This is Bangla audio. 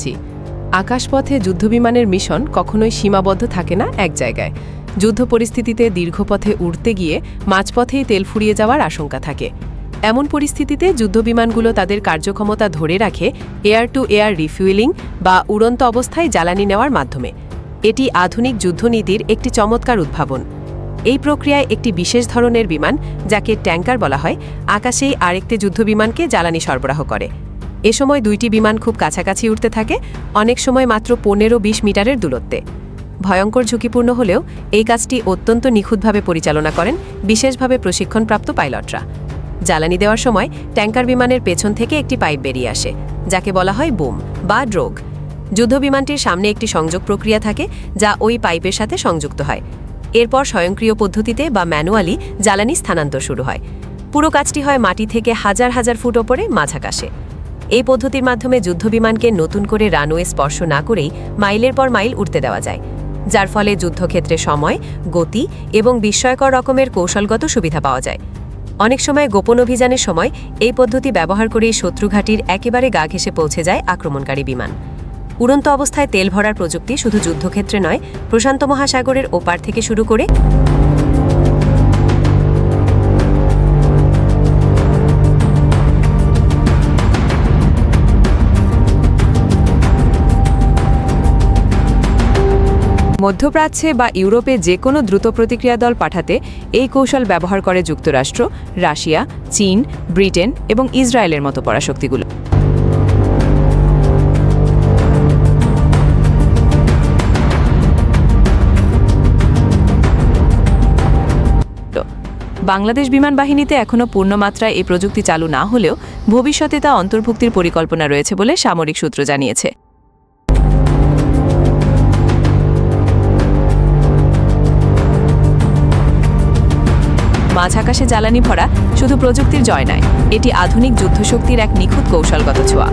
যাচ্ছি আকাশপথে যুদ্ধবিমানের মিশন কখনোই সীমাবদ্ধ থাকে না এক জায়গায়। যুদ্ধ পরিস্থিতিতে দীর্ঘপথে উড়তে গিয়ে মাঝপথেই তেল ফুরিয়ে যাওয়ার আশঙ্কা থাকে। এমন পরিস্থিতিতে যুদ্ধবিমানগুলো তাদের কার্যক্ষমতা ধরে রাখে এয়ার টু এয়ার রিফুয়েলিং বা উড়ন্ত অবস্থায় জ্বালানি নেওয়ার মাধ্যমে। এটি আধুনিক যুদ্ধনীতির একটি চমৎকার উদ্ভাবন। এই প্রক্রিয়ায় একটি বিশেষ ধরনের বিমান, যাকে ট্যাঙ্কার বলা হয়, আকাশেই আরেকটি যুদ্ধবিমানকে জ্বালানি সরবরাহ করে। এ সময় দুইটি বিমান খুব কাছাকাছি উঠতে থাকে, অনেক সময় মাত্র পনেরো বিশ মিটারের দূরত্বে। ভয়ঙ্কর ঝুঁকিপূর্ণ হলেও এই কাজটি অত্যন্ত নিখুঁতভাবে পরিচালনা করেন, বিশেষভাবে প্রশিক্ষণপ্রাপ্ত পাইলটরা। জ্বালানি দেওয়ার সময় ট্যাঙ্কার বিমানের পেছন থেকে একটি পাইপ বেরিয়ে আসে, যাকে বলা হয় বুম বা ড্রোগ। যুদ্ধবিমানটির সামনে একটি সংযোগ প্রক্রিয়া থাকে, যা ওই পাইপের সাথে সংযুক্ত হয়। এরপর স্বয়ংক্রিয় পদ্ধতিতে বা ম্যানুয়ালি জ্বালানি স্থানান্তর শুরু হয়। পুরো কাজটি হয় মাটি থেকে হাজার হাজার ফুট ওপরে মাঝাকাশে। এই পদ্ধতির মাধ্যমে যুদ্ধবিমানকে নতুন করে রানওয়ে স্পর্শ না করেই মাইলের পর মাইল উঠতে দেওয়া যায়, যার ফলে যুদ্ধক্ষেত্রে সময়, গতি এবং বিস্ময়কর রকমের কৌশলগত সুবিধা পাওয়া যায়। অনেক সময় গোপন অভিযানের সময় এই পদ্ধতি ব্যবহার করেই শত্রুঘাটির একেবারে গা ঘেসে পৌঁছে যায় আক্রমণকারী বিমান। উড়ন্ত অবস্থায় তেল ভরার প্রযুক্তি শুধু যুদ্ধক্ষেত্রে নয়, প্রশান্ত মহাসাগরের ওপার থেকে শুরু করে মধ্যপ্রাচ্যে বা ইউরোপে যে কোনো দ্রুত প্রতিক্রিয়া দল পাঠাতে এই কৌশল ব্যবহার করে যুক্তরাষ্ট্র, রাশিয়া, চীন, ব্রিটেন এবং ইসরায়েলের মতো পরাশক্তিগুলো। বাংলাদেশ বিমান বাহিনীতে এখনও পূর্ণমাত্রায় এই প্রযুক্তি চালু না হলেও ভবিষ্যতে তা অন্তর্ভুক্তির পরিকল্পনা রয়েছে বলে সামরিক সূত্র জানিয়েছে। মাঝ আকাশে জ্বালানি ভরা শুধু প্রযুক্তির জয় নয়, এটি আধুনিক যুদ্ধশক্তির এক নিখুঁত কৌশলগত ছোঁয়া।